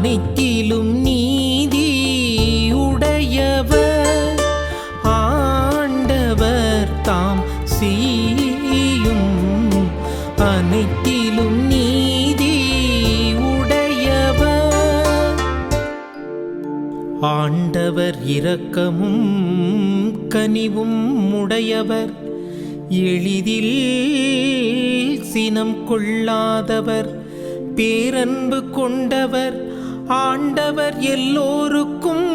அனைத்திலும் நீதி உடையவர். ஆண்டவர் தாம் செய்யும் அனைத்திலும் நீதி உடையவர். ஆண்டவர் இரக்கமும் கனிவும் உடையவர். எளிதில் சினம் கொள்ளாதவர். பேரன்பு கொண்டவர். ஆண்டவர் எல்லோருக்கும்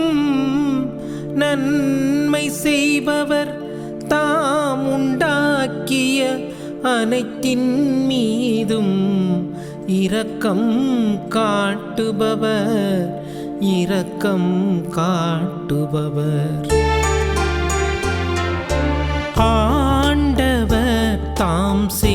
நன்மை செய்பவர் தாம் உண்டாக்கிய அனைத்தின் மீதும் இரக்கம் காட்டுபவர் இரக்கம் காட்டுபவர். ஆண்டவர் தாம் செய்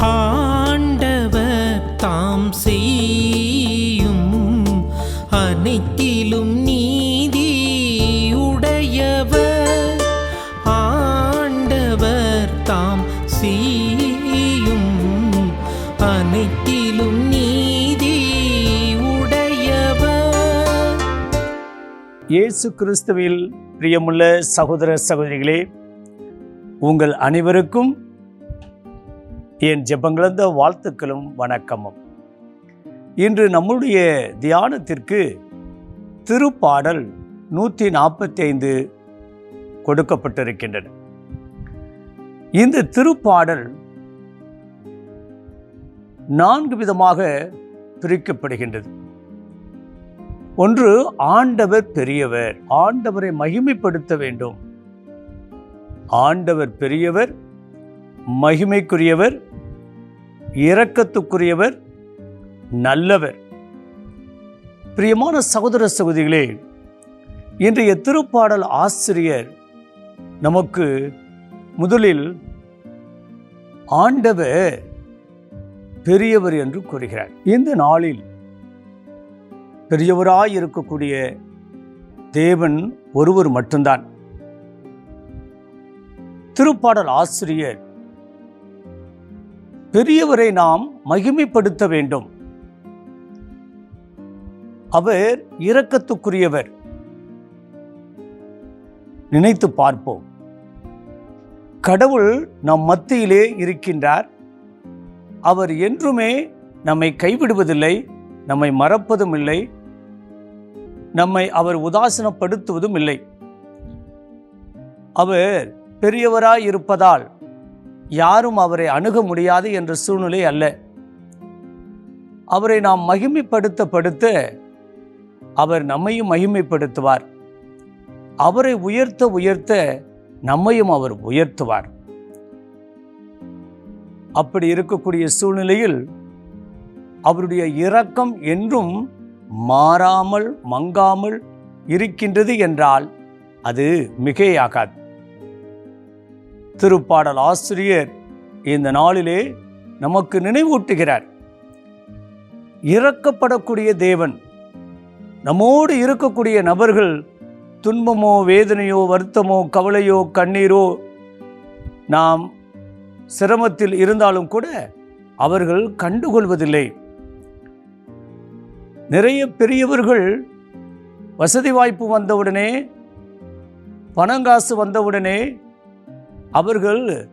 ஆண்டவர் தாம் செய்யும் அனைத்திலும் நீதி உடையவர். ஆண்டவர் தாம் செய்யும் அனைத்திலும் நீதி உடையவர். இயேசு கிறிஸ்துவில் பிரியமுள்ள சகோதர சகோதரிகளே உங்கள் அனைவருக்கும் என் ஜெபங்களந்த வாழ்த்துக்களும் வணக்கமும். இன்று நம்முடைய தியானத்திற்கு திருப்பாடல் நூற்றி நாற்பத்தி ஐந்து கொடுக்கப்பட்டிருக்கின்றன. இந்த திருப்பாடல் நான்கு விதமாக பிரிக்கப்படுகின்றது. ஒன்று ஆண்டவர் பெரியவர் ஆண்டவரை மகிமைப்படுத்த வேண்டும். ஆண்டவர் பெரியவர் மகிமைக்குரியவர் இரக்கத்துக்குரியவர் நல்லவர். பிரியமான சகோதர சகோதரிகளே இன்றைய திருப்பாடல் ஆசிரியர் நமக்கு முதலில் ஆண்டவர் பெரியவர் என்று கூறுகிறார். இந்த நாளில் பெரியவராய் இருக்கக்கூடிய தேவன் ஒருவர் மட்டும்தான். திருப்பாடல் ஆசிரியர் பெரியவரை நாம் மகிமைப்படுத்த வேண்டும். அவர் இரக்கத்துக்குரியவர். நினைத்து பார்ப்போம். கடவுள் நம் மத்தியிலே இருக்கின்றார். அவர் என்றுமே நம்மை கைவிடுவதில்லை நம்மை மறப்பதும் இல்லை நம்மை அவர் உதாசனப்படுத்துவதும் இல்லை. அவர் பெரியவராய் இருப்பதால் யாரும் அவரை அணுக முடியாது என்ற சூழ்நிலை அல்ல. அவரை நாம் மகிமைப்படுத்த படுத்த அவர் நம்மையும் மகிமைப்படுத்துவார். அவரை உயர்த்த உயர்த்த நம்மையும் அவர் உயர்த்துவார். அப்படி இருக்கக்கூடிய சூழ்நிலையில் அவருடைய இரக்கம் என்றும் மாறாமல் மங்காமல் இருக்கின்றது என்றால் அது மிகையாகாது. திருப்பாடல் ஆசிரியர் இந்த நாளிலே நமக்கு நினைவூட்டுகிறார். இறக்கப்படக்கூடிய தேவன் நம்மோடு இருக்கக்கூடிய நபர்கள் துன்பமோ வேதனையோ வருத்தமோ கவலையோ கண்ணீரோ நாம் சிரமத்தில் இருந்தாலும் கூட அவர்கள் கண்டுகொள்வதில்லை. நிறைய பெரியவர்கள் வசதி வாய்ப்பு வந்தவுடனே பணங்காசு வந்தவுடனே அவர்கள்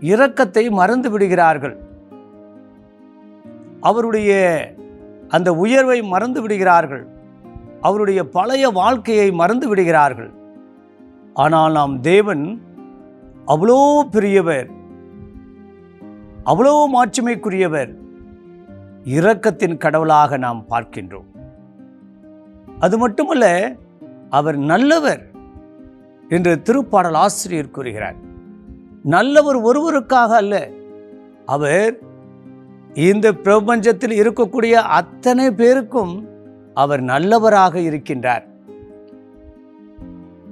இரக்கத்தை மறந்து விடுகிறார்கள். அவருடைய அந்த உயர்வை மறந்து விடுகிறார்கள். அவருடைய பழைய வாழ்க்கையை மறந்து விடுகிறார்கள். ஆனால் நாம் தேவன் அவ்வளோ பெரியவர். அவ்வளோ மாட்சிமைக்குரியவர். இரக்கத்தின் கடவுளாக நாம் பார்க்கின்றோம். அது மட்டுமல்ல அவர் நல்லவர் என்று திருப்பாடல் ஆசிரியர் கூறுகிறார். நல்லவர் ஒருவருக்காக அல்ல. அவர் இந்த பிரபஞ்சத்தில் இருக்கக்கூடிய அத்தனை பேருக்கும் அவர் நல்லவராக இருக்கின்றார்.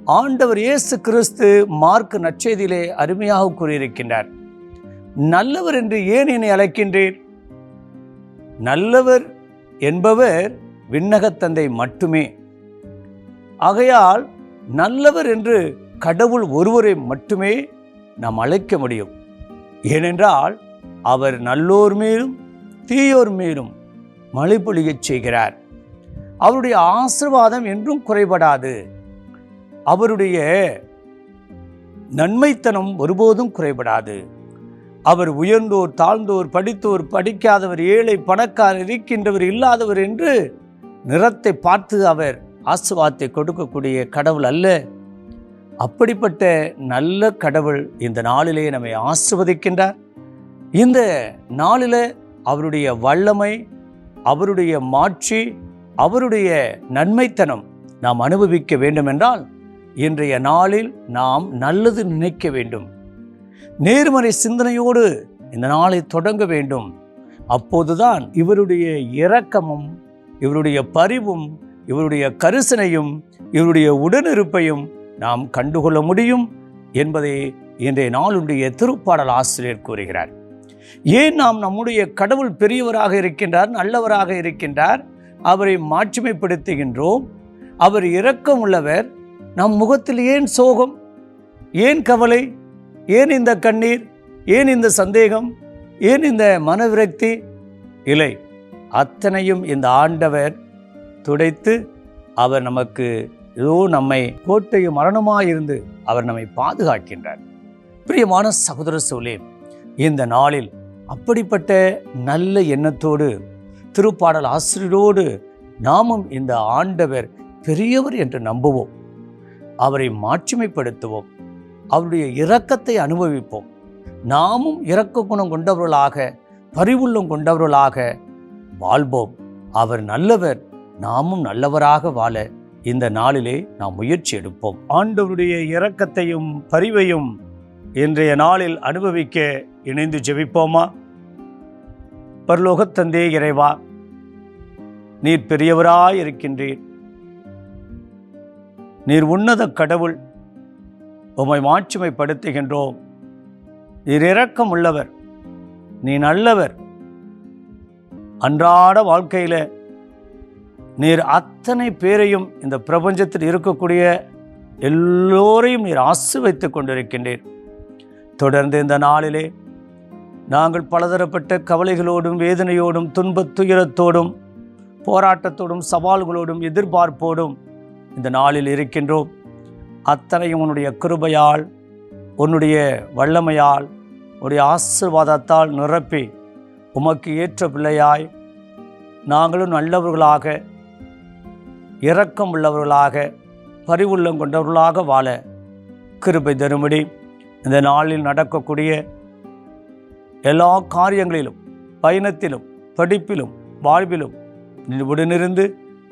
ஆண்டவர் இயேசு கிறிஸ்து மார்க் நற்செய்தியிலே அருமையாக கூறியிருக்கின்றார். நல்லவர் என்று ஏன் என்னை அழைக்கின்றேன் நல்லவர் என்பவர் விண்ணகத் தந்தை மட்டுமே. ஆகையால் நல்லவர் என்று கடவுள் ஒருவரை மட்டுமே நாம் அழைக்க முடியும். ஏனென்றால் அவர் நல்லோர் மேலும் தீயோர் மேலும் மழை பொழியச் செய்கிறார். அவருடைய ஆசிர்வாதம் என்றும் குறைபடாது. அவருடைய நன்மைத்தனம் ஒருபோதும் குறைபடாது. அவர் உயர்ந்தோர் தாழ்ந்தோர் படித்தோர் படிக்காதவர் ஏழை பணக்காரர் இருக்கின்றவர் இல்லாதவர் என்று நிறத்தை பார்த்து அவர் ஆசிர்வாதத்தை கொடுக்கக்கூடிய கடவுள் அல்ல. அப்படிப்பட்ட நல்ல கடவுள் இந்த நாளிலே நம்மை ஆசிர்வதிக்கின்றார். இந்த நாளில் அவருடைய வல்லமை அவருடைய மாட்சி அவருடைய நன்மைத்தனம் நாம் அனுபவிக்க வேண்டுமென்றால் இன்றைய நாளில் நாம் நல்லது நினைக்க வேண்டும். நேர்மறை சிந்தனையோடு இந்த நாளை தொடங்க வேண்டும். அப்போதுதான் இவருடைய இரக்கமும் இவருடைய பரிவும் இவருடைய கரிசனையும் இவருடைய உடனிருப்பையும் நாம் கண்டுகொள்ள முடியும் என்பதை இன்றைய நாளுடைய திருப்பாடல் ஆசிரியர் கூறுகிறார். ஏன் நாம் நம்முடைய கடவுள் பெரியவராக இருக்கின்றார் நல்லவராக இருக்கின்றார்? அவரை மாட்சிமைப்படுத்துகின்றோம். அவர் இரக்கம் உள்ளவர். நம் முகத்தில் ஏன் சோகம்? ஏன் கவலை? ஏன் இந்த கண்ணீர்? ஏன் இந்த சந்தேகம்? ஏன் இந்த மனவிரக்தி? இல்லை அத்தனையும் இந்த ஆண்டவர் துடைத்து அவர் நமக்கு ஏதோ நம்மை கோட்டையும் மரணமாயிருந்து அவர் நம்மை பாதுகாக்கின்றார். பிரியமான சகோதர சோலே இந்த நாளில் அப்படிப்பட்ட நல்ல எண்ணத்தோடு திருப்பாடல் ஆசிரியரோடு நாமும் இந்த ஆண்டவர் பெரியவர் என்று நம்புவோம். அவரை மாட்சிமைப்படுத்துவோம். அவருடைய இரக்கத்தை அனுபவிப்போம். நாமும் இரக்க குணம் கொண்டவர்களாக பரிவுள்ளம் கொண்டவர்களாக வாழ்வோம். அவர் நல்லவர் நாமும் நல்லவராக வாழ இந்த நாளிலே நாம் முயற்சி எடுப்போம். ஆண்டவருடைய இரக்கத்தையும் பரிவையும் இன்றைய நாளில் அனுபவிக்க இணைந்து ஜெபிப்போமா? பரலோகத் தந்தே இறைவா நீர் பெரியவராய் இருக்கின்றீர். நீர் உன்னத கடவுள் உம்மை மாட்சிமைப்படுத்துகின்றோம். நீர் இரக்கம் உள்ளவர் நீ நல்லவர். அன்றாட வாழ்க்கையில் நீர் அத்தனை பேரையும் இந்த பிரபஞ்சத்தில் இருக்கக்கூடிய எல்லோரையும் நீர் ஆசிர்வைத்துக் கொண்டிருக்கின்றீர். தொடர்ந்து இந்த நாளிலே நாங்கள் பலதரப்பட்ட கவலைகளோடும் வேதனையோடும் துன்பத் துயரத்தோடும் போராட்டத்தோடும் சவால்களோடும் எதிர்பார்ப்போடும் இந்த நாளில் இருக்கின்றோம். அத்தனையும் உன்னுடைய கிருபையால் உன்னுடைய வல்லமையால் உன்னுடைய ஆசிர்வாதத்தால் நிரப்பி உமக்கு ஏற்ற பிள்ளையாய் நாங்களும் நல்லவர்களாக இரக்கம் உள்ளவர்களாக பரிவுள்ளம் கொண்டவர்களாக வாழ கிருபை தரும்படி இந்த நாளில் நடக்கக்கூடிய எல்லா காரியங்களிலும் பயணத்திலும் படிப்பிலும் வாழ்விலும் உடனிருந்து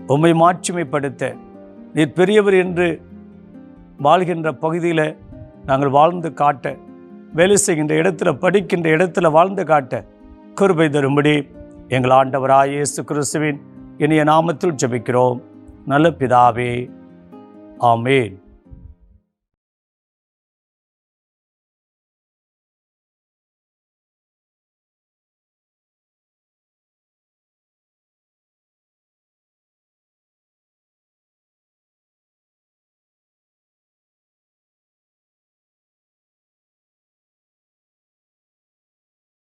உம்மை மாட்சிமைப்படுத்த நீர் பெரியவர் என்று வாழ்கின்ற பகுதியில் நாங்கள் வாழ்ந்து காட்ட வேலை செய்கின்ற இடத்துல படிக்கின்ற இடத்துல வாழ்ந்து காட்ட கிருபை தரும்படி எங்கள் ஆண்டவராய் இயேசு கிறிஸ்துவின் இனிய நாமத்தில் ஜெபிக்கிறோம். நல்ல பிதாவே. ஆமேன்.